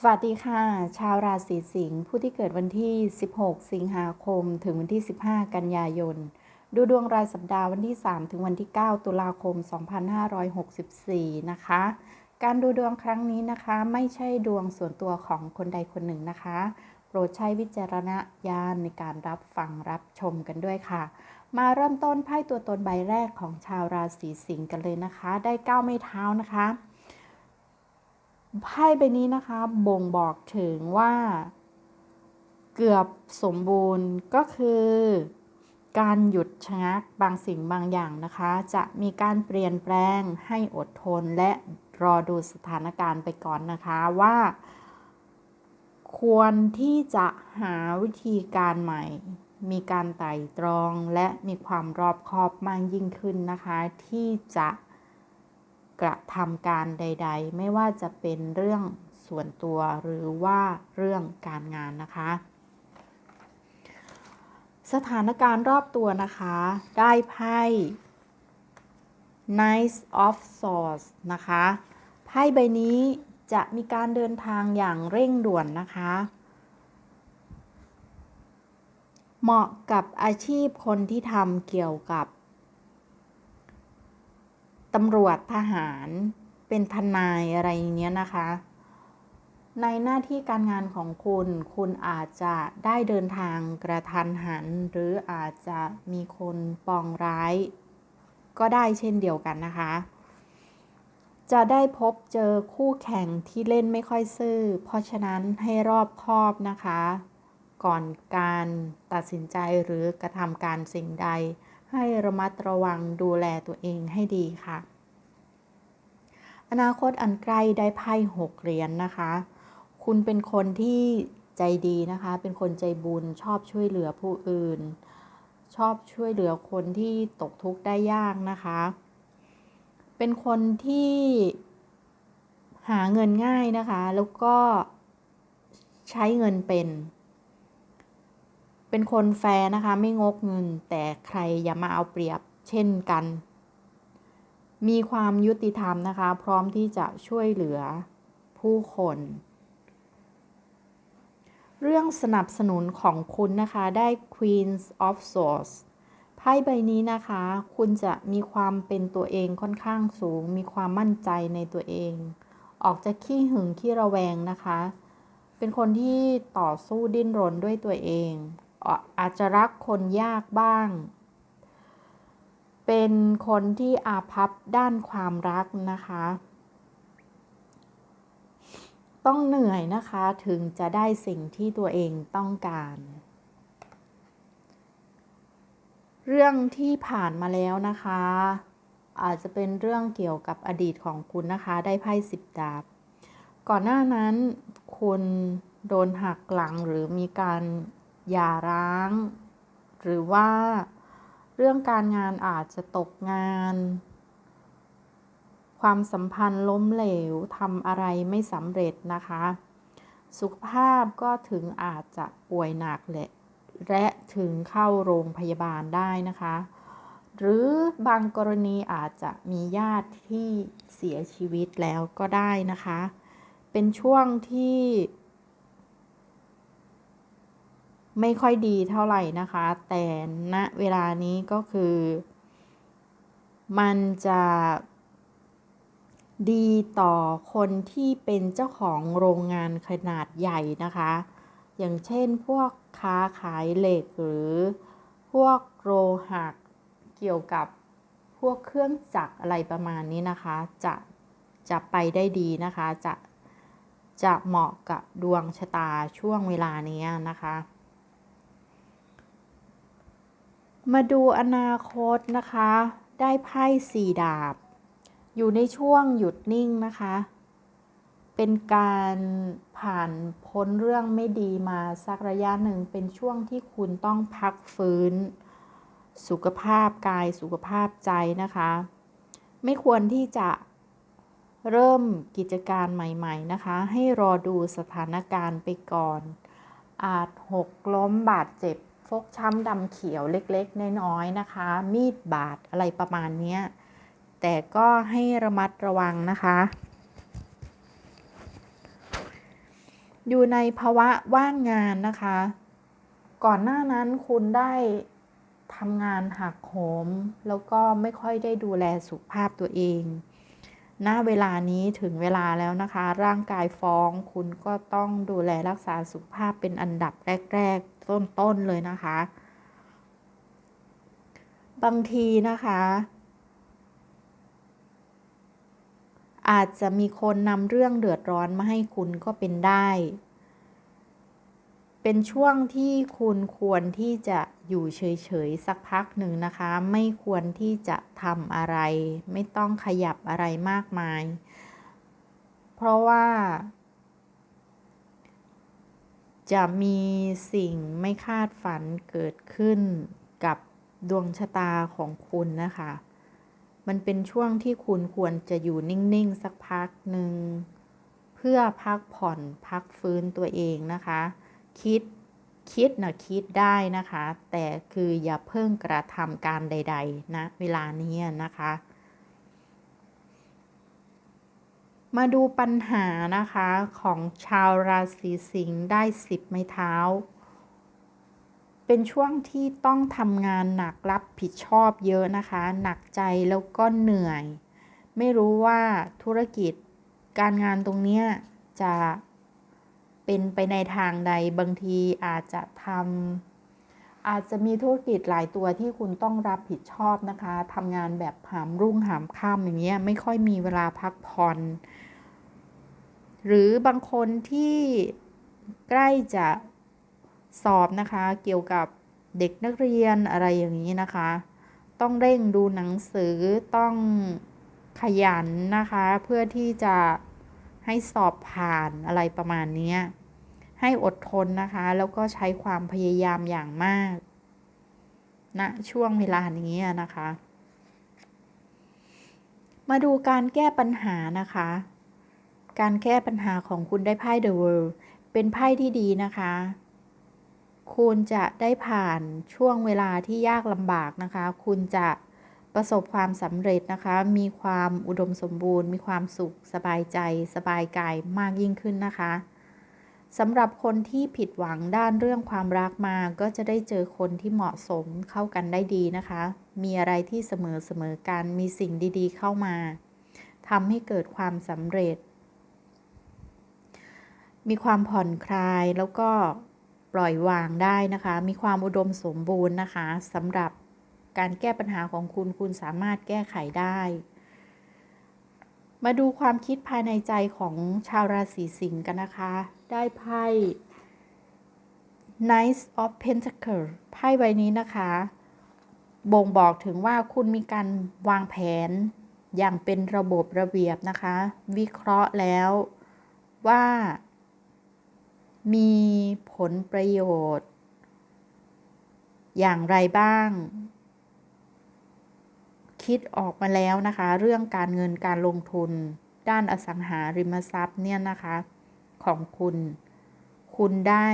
สวัสดีค่ะ ชาวราศีสิงห์ผู้ที่เกิดวันที่ 16 สิงหาคม ถึงวันที่ 15 กันยายน ดูดวงรายสัปดาห์วันที่ 3 ถึงวันที่ 9 ตุลาคม 2564 นะคะ การดูดวงครั้งนี้นะคะ ไม่ใช่ดวงส่วนตัวของคนใดคนหนึ่งนะคะ โปรดใช้วิจารณญาณในการรับฟังรับชมกันด้วยค่ะ มาเริ่มต้นไพ่ตัวตนใบแรกของชาวราศีสิงห์กันเลยนะคะ ได้ 9 ไม้เท้านะคะ ไพ่ใบนี้นะคะบ่งบอกถึงว่า เกือบสมบูรณ์ก็คือ การหยุดชะงักบางสิ่งบางอย่างนะคะ จะมีการเปลี่ยนแปลงให้อดทนและรอดูสถานการณ์ไปก่อนนะคะว่า ควรที่จะหาวิธีการใหม่ มีการไต่ตรองและมีความรอบคอบมากยิ่งขึ้นนะคะ ที่จะ กระทำการใด ๆ ไม่ว่าจะเป็นเรื่องส่วนตัวหรือว่าเรื่องการงานนะคะ สถานการณ์รอบตัวนะคะ ได้ไพ่ Knight of Swords นะคะ ไพ่ใบนี้จะมีการเดินทางอย่างเร่งด่วนนะคะ เหมาะกับอาชีพคนที่ทำเกี่ยวกับ ตำรวจทหารเป็นทนายอะไรอย่างเงี้ยนะคะ ในหน้าที่การงานของคุณ คุณอาจจะได้เดินทางกระทันหัน หรืออาจจะมีคนปองร้าย ก็ได้เช่นเดียวกันนะคะ จะได้พบเจอคู่แข่งที่เล่นไม่ค่อยซื่อ เพราะฉะนั้นให้รอบคอบนะคะ ก่อนการตัดสินใจหรือกระทำการสิ่งใด ให้ระมัดระวังดูแลตัวเองให้ดีค่ะ อนาคตอันใกล้ได้ไพ่หกเหรียญนนะคะ คุณเป็นคนที่ใจดีนะคะ เป็นคนใจบุญชอบช่วยเหลือผู้อื่น ชอบช่วยเหลือคนที่ตกทุกข์ได้ยากนะคะ เป็นคนที่หาเงินง่ายนะคะ แล้วก็ใช้เงินเป็น เป็นคนแฟร์นะคะ ไม่งกเงิน แต่ใครอย่ามาเอาเปรียบเช่นกัน มีความยุติธรรมนะคะ พร้อมที่จะช่วยเหลือผู้คน เรื่องสนับสนุนของคุณนะคะได้ Queens of Swords ไพ่ใบนี้นะคะ คุณจะมีความเป็นตัวเองค่อนข้างสูง มีความมั่นใจในตัวเอง ออกจากขี้หึงขี้ระแวงนะคะ เป็นคนที่ต่อสู้ดิ้นรนด้วยตัวเอง อาจจะรักคนยากบ้าง เป็นคนที่อาภัพด้านความรักนะคะ ต้องเหนื่อยนะคะถึงจะได้สิ่งที่ตัวเองต้องการ เรื่องที่ผ่านมาแล้วนะคะ อาจจะเป็นเรื่องเกี่ยวกับอดีตของคุณนะคะ ได้ไพ่สิบดาบ ก่อนหน้านั้นคุณโดนหักหลังหรือมีการ หย่าร้าง หรือว่าเรื่องการงานอาจจะตกงาน ความสัมพันธ์ล้มเหลวทำอะไรไม่สำเร็จนะคะ สุขภาพก็ถึงอาจจะป่วยหนักและและถึงเข้าโรงพยาบาลได้นะคะ หรือบางกรณีอาจจะมีญาติที่เสียชีวิตแล้วก็ได้นะคะ เป็นช่วงที่ ไม่ค่อยดีเท่าไหร่นะคะ แต่ณเวลานี้ก็คือ มันจะดีต่อคนที่เป็นเจ้าของโรงงานขนาดใหญ่นะคะ อย่างเช่นพวกค้าขายเหล็กหรือพวกโลหะเกี่ยวกับพวกเครื่องจักรอะไรประมาณนี้นะคะ จะจะไปได้ดีนะคะ จะจะเหมาะกับดวงชะตาช่วงเวลานี้นะคะ มาดูอนาคตนะคะ ได้ไพ่สี่ดาบ อยู่ในช่วงหยุดนิ่งนะคะ เป็นการผ่านพ้นเรื่องไม่ดีมาสักระยะหนึ่ง เป็นช่วงที่คุณต้องพักฟื้น สุขภาพกายสุขภาพใจนะคะ ไม่ควรที่จะเริ่มกิจการใหม่ ๆ นะคะ ให้รอดูสถานการณ์ไปก่อน อาจหกล้มบาดเจ็บ ฟกช้ำดำเขียวเล็กๆ น้อยๆนะคะ มีดบาดอะไรประมาณนี้ แต่ก็ให้ระมัดระวังนะคะ อยู่ในภาวะว่างงานนะคะ ก่อนหน้านั้นคุณได้ทำงานหักโหม แล้วก็ไม่ค่อยได้ดูแลสุขภาพตัวเองณเวลานี้ถึงเวลาแล้วนะคะ ร่างกายฟ้องคุณก็ต้องดูแลรักษาสุขภาพเป็นอันดับแรก ๆ ต้นๆเลยนะคะ บางทีนะคะ อาจจะมีคนนำเรื่องเดือดร้อนมาให้คุณก็เป็นได้ เป็นช่วงที่คุณควรที่จะอยู่เฉยๆสักพักหนึ่งนะคะ ไม่ควรที่จะทำอะไร ไม่ต้องขยับอะไรมากมาย เพราะว่า จะมีสิ่งไม่คาดฝันเกิดขึ้นกับดวงชะตาของคุณนะคะ มันเป็นช่วงที่คุณควรจะอยู่นิ่ง ๆ สักพักหนึ่ง เพื่อพักผ่อนพักฟื้นตัวเองนะคะ คิดคิดนะคิดได้นะคะ แต่คืออย่าเพิ่งกระทำการใด ๆ นะ เวลานี้นะคะ มาดูปัญหานะคะของชาวราศีสิงห์ได้สิบไม้เท้า เป็นช่วงที่ต้องทำงานหนักรับผิดชอบเยอะนะคะ หนักใจแล้วก็เหนื่อย ไม่รู้ว่าธุรกิจการงานตรงนี้จะเป็นไปในทางใดบางทีอาจจะทำ อาจจะมีธุรกิจหลายตัวที่คุณต้องรับผิดชอบนะคะทำงานแบบหามรุ่งหามค่ำอย่างเงี้ยไม่ค่อยมีเวลาพักผ่อน หรือบางคนที่ใกล้จะสอบนะคะ เกี่ยวกับเด็กนักเรียนอะไรอย่างนี้นะคะ ต้องเร่งดูหนังสือต้องขยันนะคะ เพื่อที่จะให้สอบผ่านอะไรประมาณนี้ ให้อดทนนะคะ แล้วก็ใช้ความพยายามอย่างมากณนะช่วงเวลานี้นะคะ มาดูการแก้ปัญหานะคะ การแก้ปัญหาของคุณได้ไพ่ The World เป็นไพ่ที่ดีนะคะ คุณจะได้ผ่านช่วงเวลาที่ยากลำบากนะคะ คุณจะประสบความสำเร็จนะคะ มีความอุดมสมบูรณ์ มีความสุข สบายใจ สบายกายมากยิ่งขึ้นนะคะ สำหรับคนที่ผิดหวังด้านเรื่องความรักมา ก็จะได้เจอคนที่เหมาะสมเข้ากันได้ดีนะคะ มีอะไรที่เสมอเสมอกัน มีสิ่งดีๆเข้ามาทำให้เกิดความสำเร็จ มีความผ่อนคลายแล้วก็ปล่อยวางได้นะคะ มีความอุดมสมบูรณ์นะคะสำหรับการแก้ปัญหาของคุณคุณสามารถแก้ไขได้ มาดูความคิดภายในใจของชาวราศีสิงห์กันนะคะ ได้ไพ่ Knight of Pentacles ไพ่ใบนี้นะคะ บ่งบอกถึงว่าคุณมีการวางแผนอย่างเป็นระบบระเบียบนะคะ วิเคราะห์แล้วว่า มีผลประโยชน์ อย่างไรบ้าง คิดออกมาแล้วนะคะ เรื่องการเงินการลงทุนด้านอสังหาริมทรัพย์เนี่ยนะคะ ของคุณ คุณได้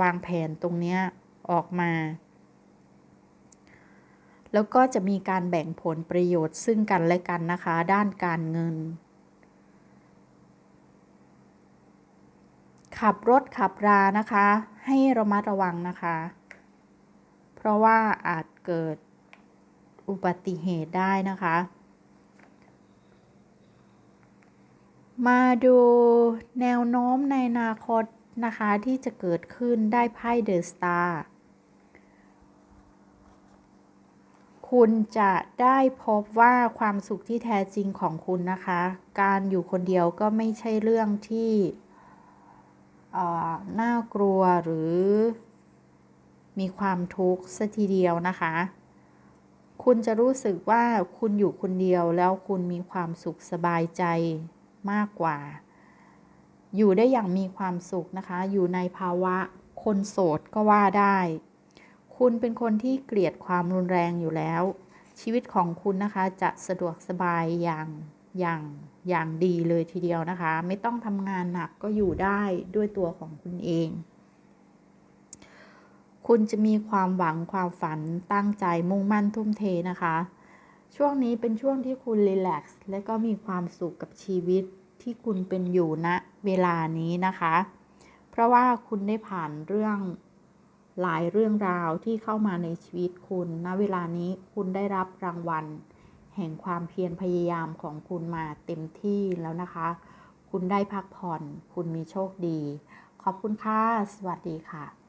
วางแผนตรงนี้ออกมา แล้วก็จะมีการแบ่งผลประโยชน์ซึ่งกันและกันนะคะ ด้านการเงิน ขับรถขับรานะคะ ให้ระมัดระวังนะคะ เพราะว่าอาจเกิดอุบัติเหตุได้นะคะ มาดูแนวโน้มในอนาคตนะคะ ที่จะเกิดขึ้นได้ไพ่เดอะสตาร์คุณจะได้พบว่าความสุขที่แท้จริงของคุณนะคะ การอยู่คนเดียวก็ไม่ใช่เรื่องที่น่ากลัวหรือมีความทุกข์สัทีเดียวนะคะ คุณจะรู้สึกว่าคุณอยู่คนเดียวแล้วคุณมีความสุขสบายใจ มากกว่า อยู่ได้อย่างมีความสุขนะคะ อยู่ในภาวะคนโสดก็ว่าได้ คุณเป็นคนที่เกลียดความรุนแรงอยู่แล้ว ชีวิตของคุณนะคะจะสะดวกสบายอย่างอย่างอย่างดีเลยทีเดียวนะคะ ไม่ต้องทำงานหนักก็อยู่ได้ด้วยตัวของคุณเอง คุณจะมีความหวังความฝันตั้งใจมุ่งมั่นทุ่มเทนะคะ ช่วงนี้เป็นช่วงที่คุณรีแลกซ์และก็มีความสุขกับชีวิตที่คุณเป็นอยู่ณนะเวลานี้นะคะ เพราะว่าคุณได้ผ่านเรื่องหลายเรื่องราวที่เข้ามาในชีวิตคุณณเวลานี้คุณได้รับรางวัล แห่งความเพียรพยายามของคุณมาเต็มที่แล้วนะคะ คุณได้พักผ่อน คุณมีโชคดี ขอบคุณค่ะ สวัสดีค่ะ